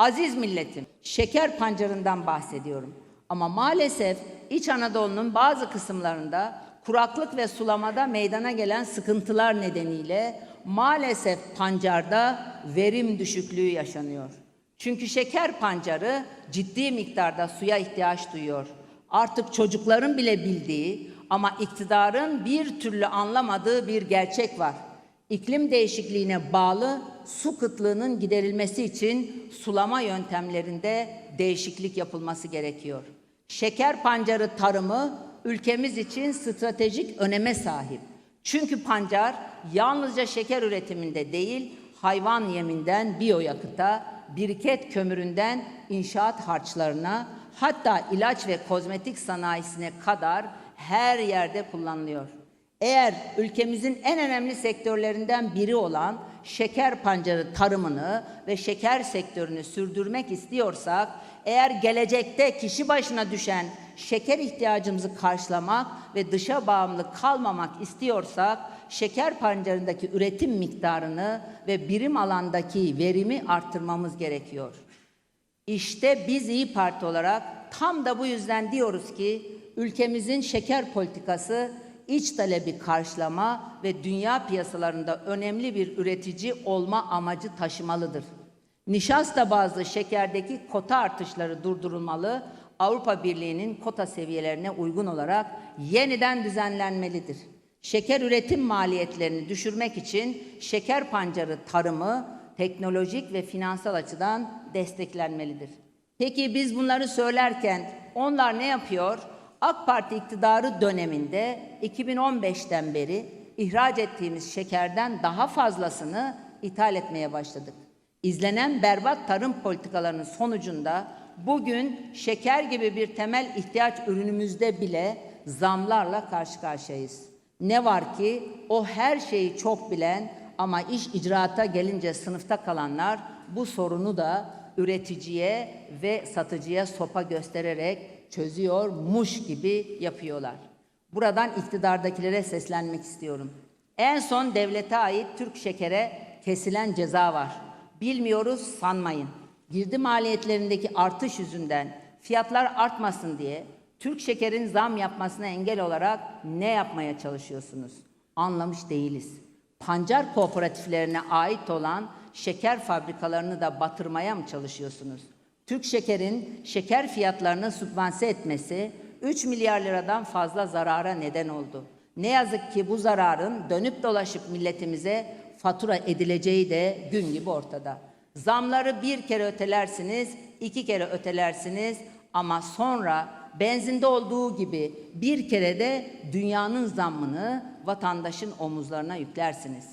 Aziz milletim, şeker pancarından bahsediyorum. Ama maalesef İç Anadolu'nun bazı kısımlarında kuraklık ve sulamada meydana gelen sıkıntılar nedeniyle maalesef pancarda verim düşüklüğü yaşanıyor. Çünkü şeker pancarı ciddi miktarda suya ihtiyaç duyuyor. Artık çocukların bile bildiği ama iktidarın bir türlü anlamadığı bir gerçek var. İklim değişikliğine bağlı su kıtlığının giderilmesi için sulama yöntemlerinde değişiklik yapılması gerekiyor. Şeker pancarı tarımı ülkemiz için stratejik öneme sahip. Çünkü pancar yalnızca şeker üretiminde değil, hayvan yeminden biyoyakıta, biriket kömüründen inşaat harçlarına, hatta ilaç ve kozmetik sanayisine kadar her yerde kullanılıyor. Eğer ülkemizin en önemli sektörlerinden biri olan şeker pancarı tarımını ve şeker sektörünü sürdürmek istiyorsak, eğer gelecekte kişi başına düşen şeker ihtiyacımızı karşılamak ve dışa bağımlı kalmamak istiyorsak, şeker pancarındaki üretim miktarını ve birim alandaki verimi arttırmamız gerekiyor. İşte biz İyi Parti olarak tam da bu yüzden diyoruz ki ülkemizin şeker politikası iç talebi karşılama ve dünya piyasalarında önemli bir üretici olma amacı taşımalıdır. Nişasta bazlı şekerdeki kota artışları durdurulmalı, Avrupa Birliği'nin kota seviyelerine uygun olarak yeniden düzenlenmelidir. Şeker üretim maliyetlerini düşürmek için şeker pancarı tarımı teknolojik ve finansal açıdan desteklenmelidir. Peki biz bunları söylerken onlar ne yapıyor? AK Parti iktidarı döneminde 2015'ten beri ihraç ettiğimiz şekerden daha fazlasını ithal etmeye başladık. İzlenen berbat tarım politikalarının sonucunda bugün şeker gibi bir temel ihtiyaç ürünümüzde bile zamlarla karşı karşıyayız. Ne var ki o her şeyi çok bilen ama iş icraata gelince sınıfta kalanlar bu sorunu da üreticiye ve satıcıya sopa göstererek çözüyormuş gibi yapıyorlar. Buradan iktidardakilere seslenmek istiyorum. En son devlete ait Türk şekere kesilen ceza var. Bilmiyoruz sanmayın. Girdi maliyetlerindeki artış yüzünden fiyatlar artmasın diye Türk şekerin zam yapmasına engel olarak ne yapmaya çalışıyorsunuz? Anlamış değiliz. Pancar kooperatiflerine ait olan şeker fabrikalarını da batırmaya mı çalışıyorsunuz? Türk Şeker'in şeker fiyatlarını sübvanse etmesi 3 milyar liradan fazla zarara neden oldu. Ne yazık ki bu zararın dönüp dolaşıp milletimize fatura edileceği de gün gibi ortada. Zamları bir kere ötelersiniz, iki kere ötelersiniz ama sonra benzinde olduğu gibi bir kere de dünyanın zammını vatandaşın omuzlarına yüklersiniz.